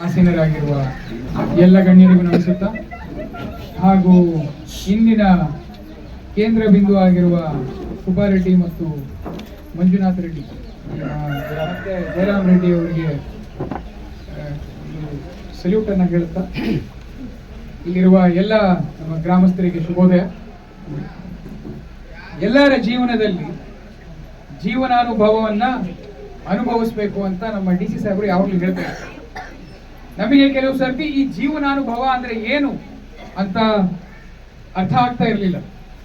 ಆಸೀನರಾಗಿರುವ ಎಲ್ಲ ಗಣ್ಯರಿಗೂ ನಮಿಸುತ್ತಾ ಹಾಗೂ ಇಂದಿನ ಕೇಂದ್ರ ಬಿಂದು ಆಗಿರುವ ಸುಬ್ಬಾರೆಡ್ಡಿ ಮತ್ತು ಮಂಜುನಾಥ್ ರೆಡ್ಡಿ ಮತ್ತೆ ಜಯರಾಮ್ ರೆಡ್ಡಿ ಅವರಿಗೆ ಸಲ್ಯೂಟ್ ಅನ್ನ ಹೇಳುತ್ತಾ, ಇಲ್ಲಿರುವ ಎಲ್ಲ ನಮ್ಮ ಗ್ರಾಮಸ್ಥರಿಗೆ ಶುಭೋದಯ. ಎಲ್ಲರ ಜೀವನದಲ್ಲಿ ಜೀವನಾನುಭವವನ್ನ ಅನುಭವಿಸ್ಬೇಕು ಅಂತ ನಮ್ಮ ಡಿ ಸಿ ಸಾಹೇಬರು ಯಾವಾಗಲೂ ಹೇಳ್ತಾರೆ. ನಮಗೆ ಕೆಲವು ಸರ್ತಿ ಈ ಜೀವನಾನುಭವ ಅಂದ್ರೆ ಏನು ಅಂತ ಅರ್ಥ ಆಗ್ತಾ ಇರಲಿಲ್ಲ.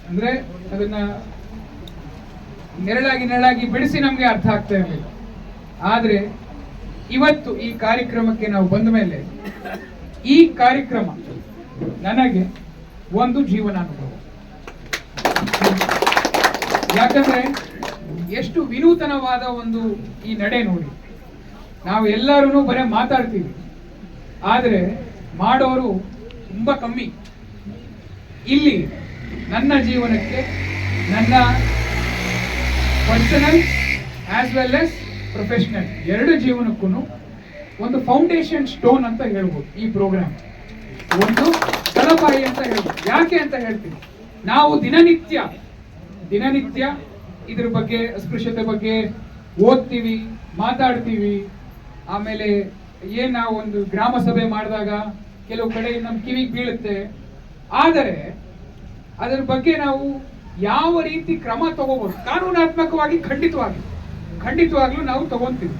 ಅಂದ್ರೆ ಅದನ್ನ ನೆರಳಾಗಿ ನೆರಳಾಗಿ ಬಿಡಿಸಿ ನಮಗೆ ಅರ್ಥ ಆಗ್ತಾ ಇರಲಿಲ್ಲ. ಆದ್ರೆ ಇವತ್ತು ಈ ಕಾರ್ಯಕ್ರಮಕ್ಕೆ ನಾವು ಬಂದ ಮೇಲೆ ಈ ಕಾರ್ಯಕ್ರಮ ನನಗೆ ಒಂದು ಜೀವನಾನುಭವ. ಯಾಕಂದ್ರೆ ಎಷ್ಟು ವಿನೂತನವಾದ ಒಂದು ಈ ನಡೆ ನೋಡಿ. ನಾವು ಎಲ್ಲರೂ ಬರೀ ಮಾತಾಡ್ತೀವಿ. ಆದರೆ ಮಾಡೋರು ತುಂಬಾ ಕಮ್ಮಿ. ಇಲ್ಲಿ ನನ್ನ ಜೀವನಕ್ಕೆ ನನ್ನ personal as well as professional ಎರಡು ಜೀವನಕ್ಕೂ ಒಂದು ಫೌಂಡೇಶನ್ ಸ್ಟೋನ್ ಅಂತ ಹೇಳ್ಬೋದು ಈ ಪ್ರೋಗ್ರಾಮ್ ಒಂದು ತಳಪಾಯಿ ಅಂತ ಹೇಳ್ಬೋದು. ಯಾಕೆ ಅಂತ ಹೇಳ್ತೀನಿ. ನಾವು ದಿನನಿತ್ಯ ದಿನನಿತ್ಯ ಇದ್ರ ಬಗ್ಗೆ, ಅಸ್ಪೃಶ್ಯತೆ ಬಗ್ಗೆ ಓದ್ತೀವಿ, ಮಾತಾಡ್ತೀವಿ, ಆಮೇಲೆ ಏನ್ ನಾವು ಒಂದು ಗ್ರಾಮ ಸಭೆ ಮಾಡಿದಾಗ ಕೆಲವು ಕಡೆ ನಮ್ಮ ಕಿವಿಗೆ ಬೀಳುತ್ತೆ. ಆದರೆ ಅದರ ಬಗ್ಗೆ ನಾವು ಯಾವ ರೀತಿ ಕ್ರಮ ತಗೋಬಹುದು ಕಾನೂನಾತ್ಮಕವಾಗಿ ಖಂಡಿತವಾಗಿ, ಖಂಡಿತವಾಗ್ಲೂ ನಾವು ತಗೊಂತೀವಿ.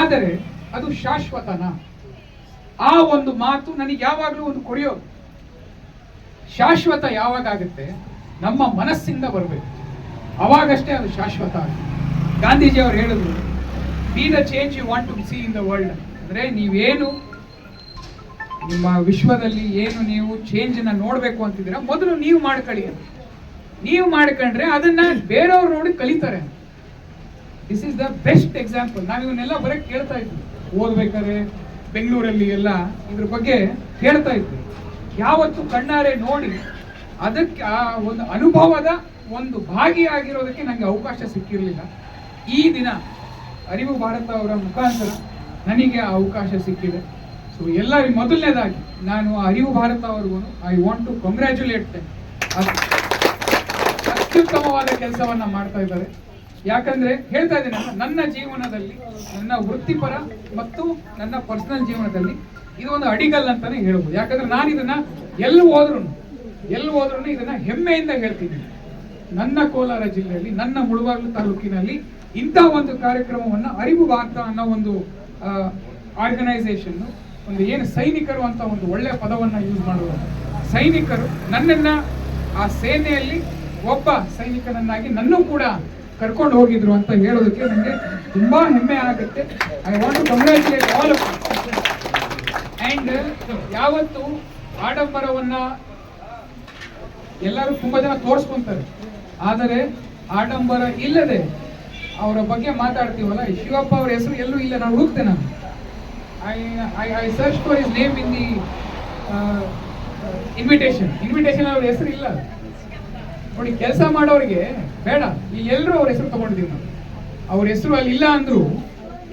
ಆದರೆ ಅದು ಶಾಶ್ವತನ. ಆ ಒಂದು ಮಾತು ನನಗೆ ಯಾವಾಗಲೂ ಒಂದು ಕೊರೆಯೋದು ಶಾಶ್ವತ ಯಾವಾಗ ಆಗುತ್ತೆ? ನಮ್ಮ ಮನಸ್ಸಿಂದ ಬರಬೇಕು. ಅವಾಗಷ್ಟೇ ಅದು ಶಾಶ್ವತ ಗಾಂಧೀಜಿ ಅವರು ಹೇಳಿದ್ರು be the change you want to see in the world ಅಂದ್ರೆ ನೀವೇನು ನಿಮ್ಮ ವಿಶ್ವದಲ್ಲಿ ಏನು ನೀವು ಚೇಂಜ್ ನೋಡಬೇಕು ನೋಡ್ಬೇಕು ಅಂತಿದ್ದೀರಾ? ಮೊದಲು ನೀವು ಮಾಡ್ಕೊಳ್ಳಿ ಅಂತ. ನೀವು ಮಾಡ್ಕೊಂಡ್ರೆ ಅದನ್ನ ಬೇರೆಯವ್ರು ನೋಡಿ ಕಲಿತಾರೆ this is the best example ನಾವು ಇವನ್ನೆಲ್ಲ ಬರೀ ಕೇಳ್ತಾ ಇದ್ವಿ. ಓದ್ಬೇಕಾದ್ರೆ ಬೆಂಗಳೂರಲ್ಲಿ ಎಲ್ಲ ಇದ್ರ ಬಗ್ಗೆ ಕೇಳ್ತಾ ಇದ್ವಿ. ಯಾವತ್ತು ಕಣ್ಣಾರೆ ನೋಡಿ ಅದಕ್ಕೆ ಆ ಒಂದು ಅನುಭವದ ಒಂದು ಭಾಗಿಯಾಗಿರೋದಕ್ಕೆ ನನಗೆ ಅವಕಾಶ ಸಿಕ್ಕಿರಲಿಲ್ಲ. ಈ ದಿನ ಅರಿವು ಭಾರತ ಅವರ ಮುಖಾಂತರ ನನಗೆ ಆ ಅವಕಾಶ ಸಿಕ್ಕಿದೆ. ಸೊ ಎಲ್ಲರಿಗೂ ಮೊದಲನೇದಾಗಿ ನಾನು ಅರಿವು ಭಾರತ ಅವ್ರಿಗೂ ಐ ವಾಂಟ್ ಟು ಕಂಗ್ರ್ಯಾಚುಲೇಟ್ ಅತ್ಯುತ್ತಮವಾದ ಕೆಲಸವನ್ನ ಮಾಡ್ತಾ ಇದ್ದಾರೆ. ಯಾಕಂದ್ರೆ ಹೇಳ್ತಾ ಇದ್ದೀನಿ ನನ್ನ ಜೀವನದಲ್ಲಿ, ನನ್ನ ವೃತ್ತಿಪರ ಮತ್ತು ನನ್ನ ಪರ್ಸನಲ್ ಜೀವನದಲ್ಲಿ ಇದು ಒಂದು ಅಡಿಗಲ್ ಅಂತಾನೆ ಹೇಳ್ಬೋದು. ಯಾಕಂದ್ರೆ ನಾನು ಇದನ್ನ ಎಲ್ಲಿ ಹೋದ್ರು ಎಲ್ಲಿ ಹೋದ್ರು ಇದನ್ನ ಹೆಮ್ಮೆಯಿಂದ ಹೇಳ್ತೀನಿ ನನ್ನ ಕೋಲಾರ ಜಿಲ್ಲೆಯಲ್ಲಿ, ನನ್ನ ಮುಳುಬಾಗಿಲು ತಾಲೂಕಿನಲ್ಲಿ ಇಂಥ ಒಂದು ಕಾರ್ಯಕ್ರಮವನ್ನ ಅರಿವು ಭಾರತ ಅನ್ನೋ ಒಂದು ಆರ್ಗನೈಸೇಷನ್ ಒಂದು ಏನು ಸೈನಿಕರು ಅಂತ ಒಂದು ಒಳ್ಳೆಯ ಪದವನ್ನು ಯೂಸ್ ಮಾಡುವ ಸೈನಿಕರು ನನ್ನನ್ನ ಆ ಸೇನೆಯಲ್ಲಿ ಒಬ್ಬ ಸೈನಿಕನನ್ನಾಗಿ ನನ್ನೂ ಕೂಡ ಕರ್ಕೊಂಡು ಹೋಗಿದ್ರು ಅಂತ ಹೇಳೋದಕ್ಕೆ ನನಗೆ ತುಂಬಾ ಹೆಮ್ಮೆ ಆಗುತ್ತೆ. I want to all and ಯಾವತ್ತು ಆಡಂಬರವನ್ನ ಎಲ್ಲರೂ ತುಂಬಾ ಜನ ತೋರಿಸ್ಕೊಂತಾರೆ. ಆದರೆ ಆಡಂಬರ ಇಲ್ಲದೆ ಅವರ ಬಗ್ಗೆ ಮಾತಾಡ್ತೀವಲ್ಲ, ಶಿವಪ್ಪ ಅವ್ರ ಹೆಸರು ಎಲ್ಲೂ ಇಲ್ಲ, ನಾನು ಹುಡುಕ್ತೆ ನಾನು. I I I search for his name in the invitation invitation ಅವ್ರ ಹೆಸರು ಇಲ್ಲ. ನೋಡಿ, ಕೆಲಸ ಮಾಡೋರಿಗೆ ಬೇಡ ಇಲ್ಲಿ ಎಲ್ಲರೂ ಅವ್ರ ಹೆಸರು ತಗೊಂಡಿದ್ದೀವಿ ನಾವು. ಅವ್ರ ಹೆಸರು ಅಲ್ಲಿ ಇಲ್ಲ ಅಂದ್ರು,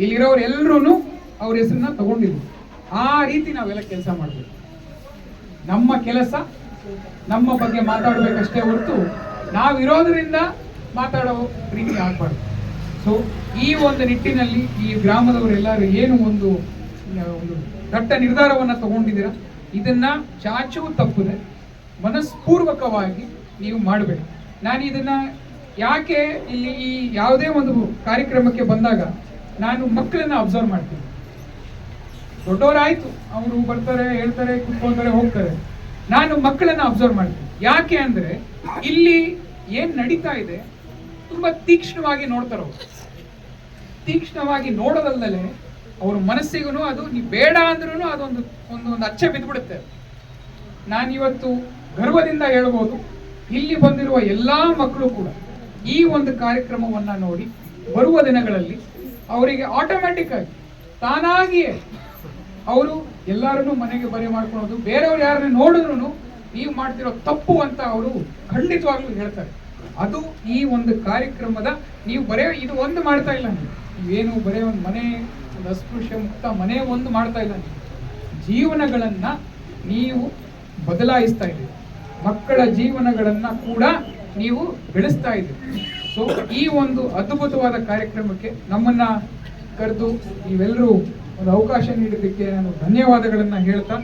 ಇಲ್ಲಿರೋರು ಎಲ್ಲರೂ ಅವ್ರ ಹೆಸರನ್ನ ತಗೊಂಡಿದ್ವಿ ಆ ರೀತಿ ನಾವೆಲ್ಲ ಕೆಲಸ ಮಾಡಬೇಕು ನಮ್ಮ ಕೆಲಸ, ನಮ್ಮ ಬಗ್ಗೆ ಮಾತಾಡಬೇಕಷ್ಟೇ ಹೊರತು ನಾವಿರೋದ್ರಿಂದ ಮಾತಾಡೋ ರೀತಿ ಆಗ್ಬಾರ್ದು. ಸೊ ಈ ಒಂದು ನಿಟ್ಟಿನಲ್ಲಿ ಈ ಗ್ರಾಮದವರೆಲ್ಲರೂ ಏನು ಒಂದು ಒಂದು ದಟ್ಟ ನಿರ್ಧಾರವನ್ನು ತಗೊಂಡಿದ್ದೀರಾ? ಇದನ್ನ ಚಾಚು ತಪ್ಪದೆ ಮನಸ್ಪೂರ್ವಕವಾಗಿ ನೀವು ಮಾಡಬೇಕು. ನಾನು ಇದನ್ನ ಯಾಕೆ ಇಲ್ಲಿ ಈ ಯಾವುದೇ ಒಂದು ಕಾರ್ಯಕ್ರಮಕ್ಕೆ ಬಂದಾಗ ನಾನು ಮಕ್ಕಳನ್ನ ಅಬ್ಸರ್ವ್ ಮಾಡ್ತೀನಿ. ದೊಡ್ಡವರಾಯ್ತು, ಅವರು ಬರ್ತಾರೆ, ಹೇಳ್ತಾರೆ ಕುತ್ಕೊಳ್ತಾರೆ ಹೋಗ್ತಾರೆ. ನಾನು ಮಕ್ಕಳನ್ನ ಅಬ್ಸರ್ವ್ ಮಾಡ್ತೀನಿ. ಯಾಕೆ ಅಂದ್ರೆ ಇಲ್ಲಿ ಏನ್ ನಡೀತಾ ಇದೆ? ತುಂಬಾ ತೀಕ್ಷ್ಣವಾಗಿ ನೋಡ್ತಾರೆ ಅವರು. ತೀಕ್ಷ್ಣವಾಗಿ ನೋಡೋದಲ್ಲದೆ ಅವ್ರ ಮನಸ್ಸಿಗೂ ಅದು ನೀ ಬೇಡ ಅಂದ್ರೂ ಅದೊಂದು ಒಂದು ಒಂದು ಅಚ್ಚೆ ಬಿದ್ದ್ಬಿಡುತ್ತೆ ನಾನಿವತ್ತು ಗರ್ವದಿಂದ ಹೇಳ್ಬೋದು, ಇಲ್ಲಿ ಬಂದಿರುವ ಎಲ್ಲಾ ಮಕ್ಕಳು ಕೂಡ ಈ ಒಂದು ಕಾರ್ಯಕ್ರಮವನ್ನ ನೋಡಿ ಬರುವ ದಿನಗಳಲ್ಲಿ ಅವರಿಗೆ ಆಟೋಮ್ಯಾಟಿಕ್ ಆಗಿ ತಾನಾಗಿಯೇ ಅವರು ಎಲ್ಲರನ್ನೂ ಮನೆಗೆ ಬರೆ ಮಾಡ್ಕೊಳೋದು, ಬೇರೆಯವ್ರು ಯಾರನ್ನ ನೋಡಿದ್ರು ನೀವು ಮಾಡ್ತಿರೋ ತಪ್ಪು ಅಂತ ಅವರು ಖಂಡಿತವಾಗ್ಲೂ ಹೇಳ್ತಾರೆ. ಅದು ಈ ಒಂದು ಕಾರ್ಯಕ್ರಮದ ನೀವು ಬರೇ ಇದು ಒಂದು ಮಾಡ್ತಾ ಇಲ್ಲ ನೀವು. ನೀವೇನು ಬರೇ ಒಂದು ಮನೆ, ಒಂದು ಅಸ್ಪೃಶ್ಯ ಮುಕ್ತ ಮನೆ ಒಂದು ಮಾಡ್ತಾ ಇಲ್ಲ ನೀವು. ಜೀವನಗಳನ್ನ ನೀವು ಬದಲಾಯಿಸ್ತಾ ಇದ್ದೀರಿ. ಮಕ್ಕಳ ಜೀವನಗಳನ್ನ ಕೂಡ ನೀವು ಬೆಳೆಸ್ತಾ ಇದ್ದೀರಿ. ಸೊ ಈ ಒಂದು ಅದ್ಭುತವಾದ ಕಾರ್ಯಕ್ರಮಕ್ಕೆ ನಮ್ಮನ್ನ ಕರೆದು ನೀವೆಲ್ಲರೂ ಒಂದು ಅವಕಾಶ ನೀಡಿದ್ದಕ್ಕೆ ನಾನು ಧನ್ಯವಾದಗಳನ್ನು ಹೇಳ್ತಾ